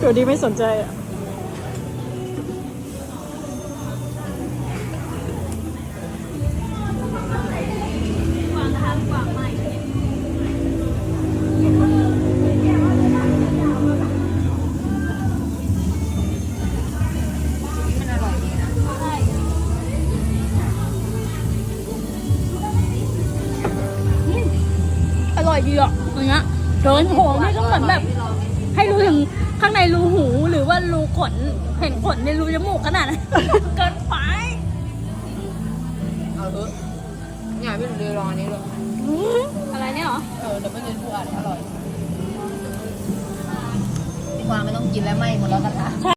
ตัวดีไม่สนใจอะอร่อยดีนะอร่อยดีอะอย่างเงี้ยโดนโหนี่ก็เหมือนแบบ ให้รู้ถึงข้างในรูหูหรือว่ารูขน เห็นขนในรูจมูกขนาดนั้น เกินไปเอาเถอะเนี่ยพี่หนูดีลองอันนี้เลยอะไรเนี่ยเหรอ เออแต่ไม่กินทุกอันอร่อยพี่กวางไม่ต้องกินแล้วไหมหมดแล้วกระทะ